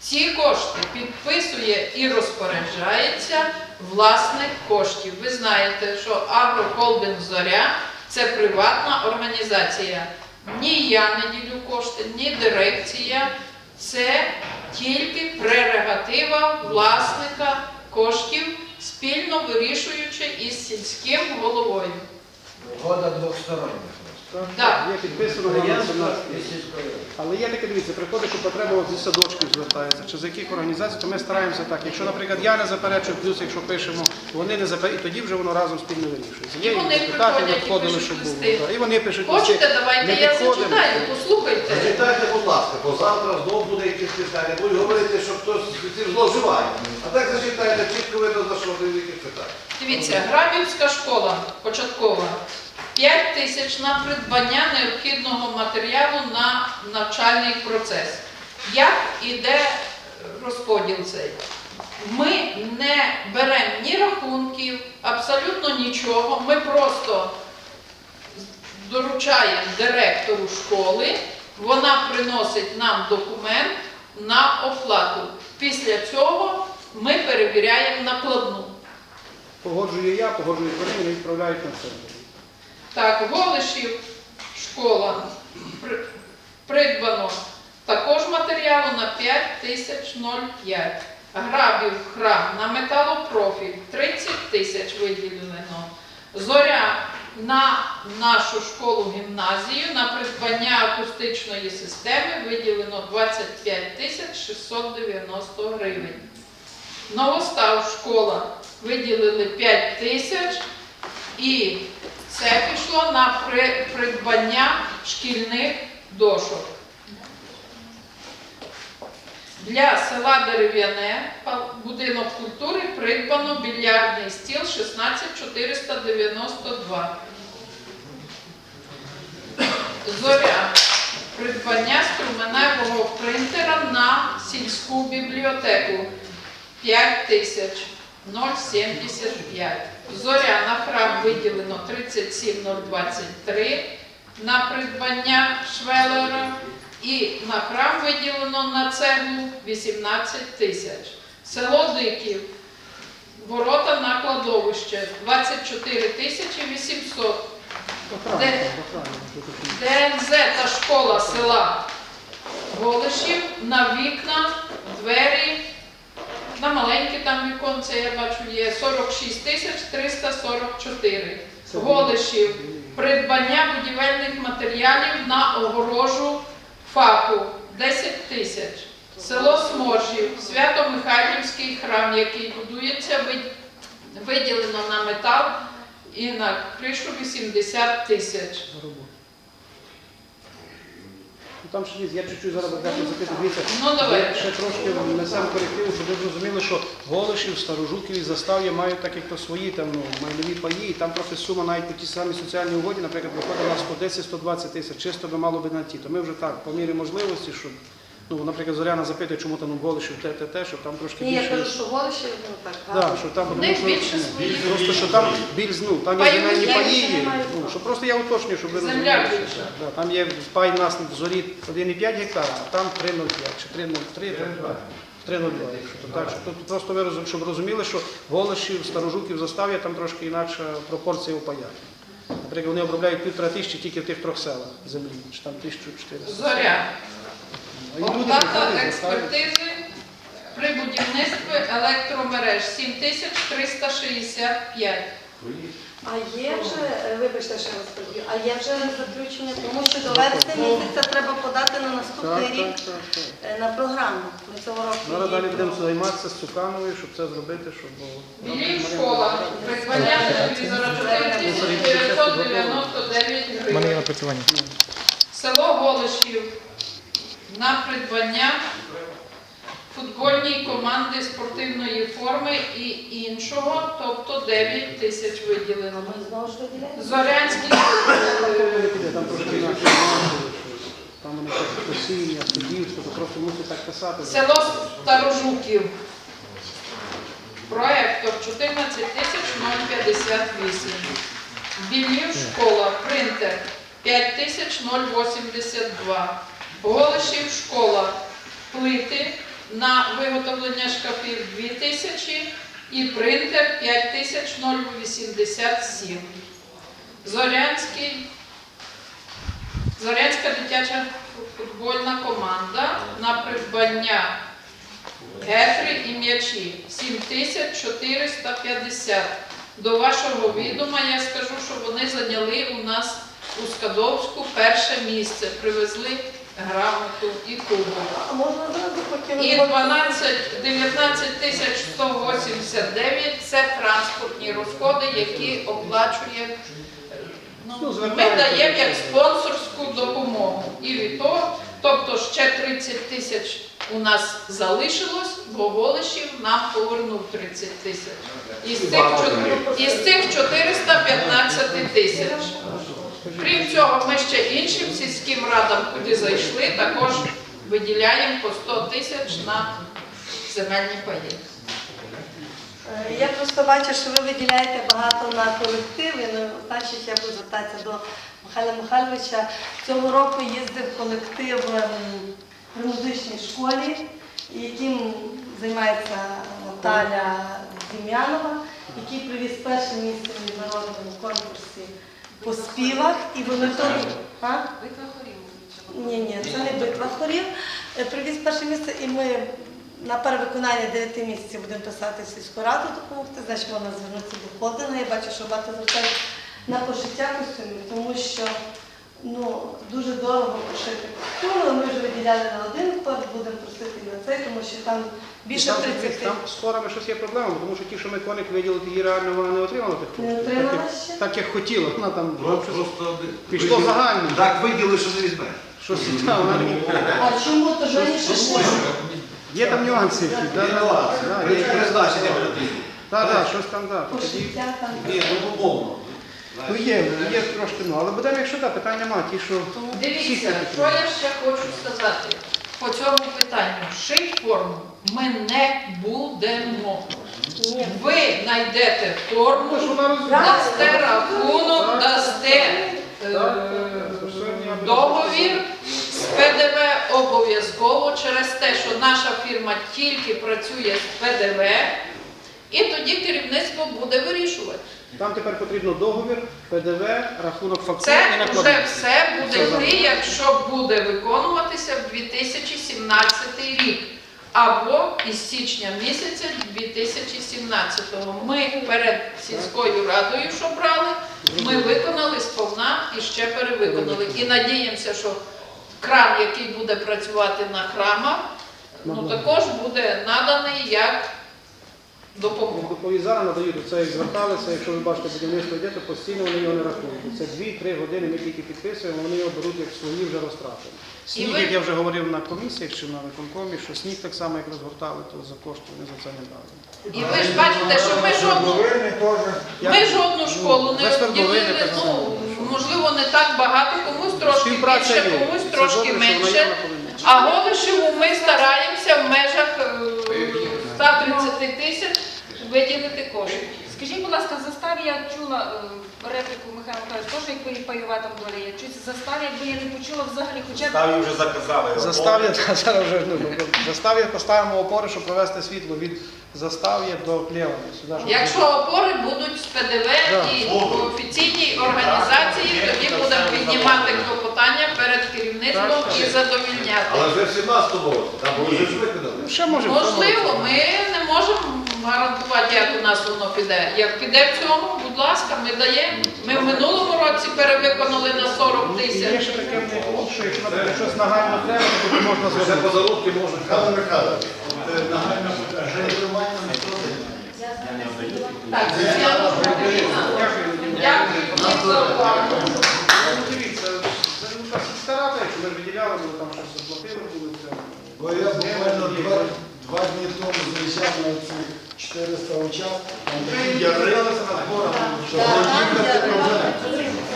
Ці кошти підписує і розпоряджається власник коштів. Ви знаєте, що Агрохолдинг Зоря це приватна організація. Ні я не ділю кошти, ні дирекція. Це тільки прерогатива власника коштів, спільно вирішуючи із сільським головою. Года двостороння Так, Так. Є підписано на 18 Але є таке, дивіться, приходить, що потреба зі садочків звертається, чи з яких організацій, то ми стараємося так. Якщо, наприклад, я не заперечую, плюс якщо пишемо, вони не заперечують, і тоді вже воно разом спільно вирішується. Є І вони депутати приходять, і надходили, пишуть щоб було. листи. так. І вони пишуть Хочете, давайте Не я підходимо. зачитаю, послухайте. Зачитайте, будь ласка, бо завтра знову буде якісь питання. Будуть говорити, що хтось цим зловживає. А так зачитайте, чітко видно, за що ви питання. Дивіться, Грабівська школа початкова. 5 тисяч на придбання необхідного матеріалу на навчальний процес. Як іде розподіл цей? Ми не беремо ні рахунків, абсолютно нічого. Ми просто доручаємо директору школи, вона приносить нам документ на оплату. Після цього ми перевіряємо накладну. Погоджую я, погоджують вони, відправляють на це. Так, Голишів школа придбано також матеріалу на 5 тисяч 0,5. Грабів храм на металопрофіль 30 тисяч виділено. Зоря на нашу школу гімназію на придбання акустичної системи виділено 25 тисяч 690 гривень. Новостав школа виділили 5 тисяч і це пішло на придбання шкільних дошок. Для села Дерев'яне будинок культури придбано більярдний стіл 16492. Зоря. Придбання струменевого принтера на сільську бібліотеку 5 тисяч 075. Зоря на храм виділено 37023 на придбання швелера і на храм виділено на цеглу 18 тисяч. Село Диків, ворота на кладовище 24 тисячі 800. Охрана, Де? охрана, що тут є. ДНЗ та школа села Голишів на вікна, двері, на маленькі там віконце, я бачу, є 46 тисяч 344. Голишів, придбання будівельних матеріалів на огорожу ФАПу 10 тисяч. Село Сморжів, Свято-Михайлівський храм, який будується, виділено на метал і на кришу 80 тисяч. За Там ще є, я чуть-чуть зараз дещо запитую. Дивіться, Ну, давай. я ще трошки несемо корективу, щоб ви зрозуміли, що Голишів, Старожуків і Застав'я мають так, як то свої там, ну, майнові паї, і там трохи сума навіть по тій самій соціальній угоді, наприклад, виходить на 110-120 тисяч, чисто би мало би на ті. То ми вже так, по мірі можливості, щоб, ну, наприклад, Зоряна запитує, чому там у Голишів те, те, те, щоб там трошки Ні, я більше. кажу, що голище, ну так, Да, гарно. що там, У тому них що- більше ну, своїх. Просто що там більш, ну, там є Паї земельні є, паї, вони ну, що просто я уточнюю, щоб ви Земля розуміли. що- більша. Да, там є пай у нас в зорі 1,5 гектара, а там 3,05 чи 3,03, так, так, 3,02. якщо то Так, що тут просто ви розум- щоб розуміли, що Голишів, Старожуків, Застав'я, там трошки інакша пропорція у паях. Наприклад, вони обробляють півтора тисячі тільки в тих трьох селах землі, чи там 1400. Зоря. Оплата експертизи при будівництві електромереж 7365. А є вже, е, вибачте, що я вас переб'ю, а є вже заключення, тому що до вересня місяця треба подати на наступний Так, рік так, так, так. е, на програму. Ми цього року Зараз її далі будемо займатися з Цукановою, щоб це зробити, щоб було. Білів школа. Придбання телевізора 4999 мене є гривень. напрацювання. Село Голишів на придбання футбольній команди спортивної форми і іншого, тобто 9 тисяч виділено. Зорянський Там вони так посіння, судівство, то просто мусить так писати. Село Старожуків. Проектор 14 тисяч 058. Білів школа, принтер 5 тисяч 082. Голишів школа, плити на виготовлення шкафів 2 тисячі і принтер 5087. Зорянський, Зорянська дитяча футбольна команда на придбання гефри і м'ячі 7450. До вашого відома я скажу, що вони зайняли у нас у Скадовську перше місце. Привезли грамоту і кубок. А можна зразу І ви- 12, 19 тисяч 189 – це транспортні розходи, які оплачує. Ну, Ну, ми даємо як спонсорську допомогу. І від того, тобто ще 30 тисяч у нас залишилось, бо Голишів нам повернув 30 тисяч. Із цих, чот- із цих 415 тисяч. Крім цього, ми ще іншим сільським радам, куди зайшли, також виділяємо по 100 тисяч на земельні паї. Е, Я просто бачу, що ви виділяєте багато на колективи. Ну, значить, я буду звертатися до Михайла Михайловича. Цього року їздив колектив ем, при музичній школі, яким займається Наталя Дем'янова, який привіз перше місце в міжнародному конкурсі по співах. І вони то... хорів. Ні, ні, це не битва хорів. Е, Привіз перше місце, і ми на перевиконання 9 місяців будемо писати сільську раду допомогти. Значить, вона звернутися до Ходина. Я бачу, що багато звертають на пошиття костюмів, тому що ну, дуже дорого пошити костюми. але Ми вже виділяли на один вклад, будемо просити і на цей, тому що там більше Там, 30 там з хорами щось є проблема, тому що ті, що ми коник виділили, її реально вона не отримала тих Не коштів. отримала Так, як- ще? Так як хотіла, вона там щось, Просто Пішло виділи- загально. Так виділи, що не візьмеш. щось та, вона не- А чому то ж раніше йшли? Є там нюанси які, да, да, да, є призначення буде. да, да, щось там. Тоді- Пошиття там. Ні, ну умовно. Ну є, є трошки, ну, але будемо, якщо так, питань нема, ті, що Дивіться, що я ще хочу сказати по цьому питанню. Шить форму ми не будемо. Ви знайдете форму, Ну, дасте рахунок, дасте е, договір з ПДВ обов'язково через те, що наша фірма тільки працює з ПДВ, і тоді керівництво буде вирішувати. Там тепер потрібно договір, ПДВ, рахунок фактур Це вже все буде йти, якщо буде виконуватися в 2017 рік. Або із січня місяця 2017-го. Ми перед сільською радою, що брали, ми виконали сповна і ще перевиконали. І надіємося, що кран, який буде працювати на храмах, ну також буде наданий як допомога. Доповідь зараз надають, це як зверталися, якщо ви бачите будівництво йде, то постійно вони його не рахують. Це 2-3 години ми тільки підписуємо, вони його беруть як свої вже розтрати. Сніг, ви- як я вже говорив на комісіях чи на виконкомі, що сніг так само, як розгортали, то за кошти вони за це не дали. І ви ж бачите, що ми жодну Ми жодну школу не обділили, ну, можливо, не так багато, комусь трошки більше, комусь трошки менше. А Голишеву ми стараємося в межах 130 тисяч виділити кошти. Скажіть, будь ласка, в заставі я чула е, репліку Михайла Михайловича, теж якби і пайова там доля. Я чусь в заставі, якби я не почула взагалі, хоча б Ставі вже заказали. Застав'я, та, зараз вже, ну, застав'я поставимо опори, щоб провести світло від застав'я до. Сюди, Якщо опори будуть з ПДВ Да. і в офіційній організації, тоді будемо піднімати клопотання перед керівництвом і задовільняти. Але вже в 17-му році, там були вже ж виконали. Ну, Ще може Можливо, ми не можемо гарантувати, як у нас воно піде. Як піде в цьому, будь ласка, ми даємо. Ми в минулому році перевиконали на 40 І є тисяч. ще таке них, що якщо щось нагально треба, то можна Вже звернути. подарунки можуть Михайло казати. Михайлович, е, нагальна реєстрування методи. Так, Тетяна Петрівна, Дякую всім за увагу. Ну, Дивіться, це ну, та сільська рада, якщо ми виділяли, бо там щось заплатили, були це. Бо я буквально два, два дні тому заїжджав на 400 участків, там такі Я яри, рилися на зборах. що проблема.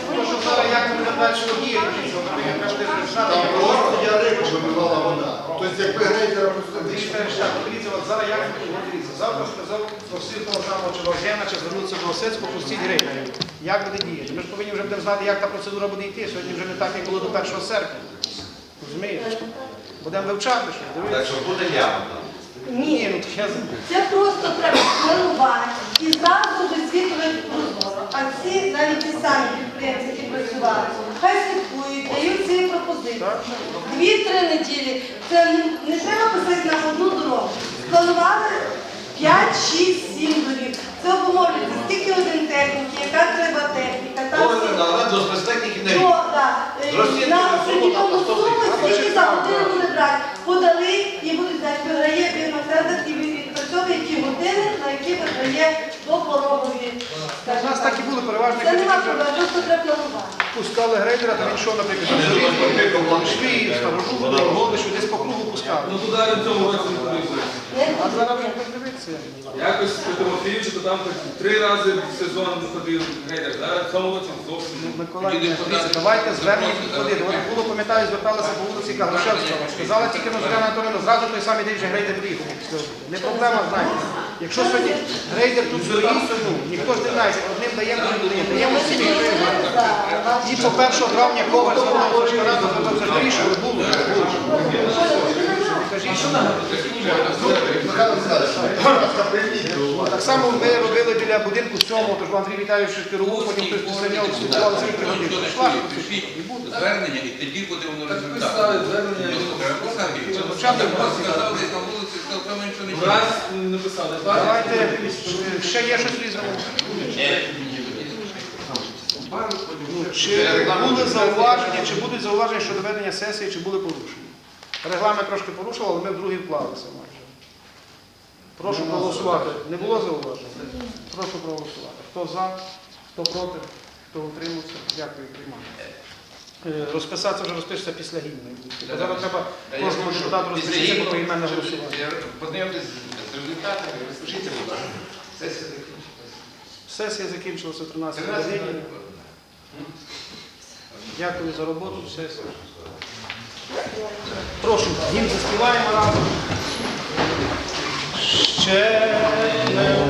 Тому що зараз як ми далі діяти, що ми кажете, що Там просто яри вибивала вода. Тобто якби грейдера Дивіться, дивіться, от зараз як ми дивіться, завтра сказав просив того самого чи Вовжена, чи звернутися до Осецького, пустіть гривень. Як буде діяти? Ми ж повинні вже будемо знати, як та процедура буде йти. Сьогодні вже не так, як було до 1 серпня. Розумієте? Будемо вивчати, що Так що буде яма там. Ні. ну то я забув. Це просто треба планувати і зразу висвітлювати прозоро. А ці навіть ті самі підприємці, які працювали, хай слідкують, дають ці пропозиції. Дві-три неділі. Це не, треба писати на одну дорогу. Спланували 5, 6, 7 доріг. Це обумовлюється, скільки один техніки, яка треба техніка. Там Кожен всі- до спецтехніки не Ну, так. Е, Зростіть На там, суму, скільки за годину буде брати. Подали і будуть знати, виграє тендер і відпрацьовує ті години, на які виграє до порогові. У нас так і були переважно. Це нема проблем, просто треба планувати. Пускали грейдера, то він що, наприклад, шві, старожук, голишу, десь по кругу пускали. Ну туди в цьому році А зараз вже подивитися. Якось по Тимофіївчу, то там три рази в сезон ходив грейдер. Зараз в цьому році зовсім не Миколай, дивіться, давайте звернення підходити. От було, пам'ятаю, зверталися по вулиці Каглушевського. Сказала тільки на Зоряна Анатолійовна, зразу той самий день вже грейдер приїхав. Не проблема, знаєте. Якщо сьогодні грейдер тут стоїть, то ну, ніхто ж не знає, одним даємо, другим даємо. Даємо всі І по 1 травня коваль звернувся звернувся скоріше, але було. було. Кажіть, що Михайло Михайлович, будь ласка, прийміть до уваги. Так само ми робили біля будинку сьомого, тож Андрій Віталійович керував, потім хтось після нього три години. Пишіть звернення і тоді буде воно результат. Ну. Раз не. Давайте, ще є щось різного. Ну, Чи були зауваження, чи будуть зауваження щодо ведення сесії, чи були порушення? Регламент трошки порушував, але ми в другий вклалися майже. Прошу проголосувати. Не було зауважень? Прошу проголосувати. Хто за, хто проти, хто утримався? Дякую, приймаю. Е, Розписатися вже розпишеться після гімну. Бо Зараз треба кожному депутату розпишитися по поіменне голосування. Познайомтесь з результатами, розпишіться, будь ласка. Сесія закінчилася. Сесія закінчилася 13 13 годині. Дякую за роботу. Сесія. Прошу, гімн заспіваємо разом. Ще не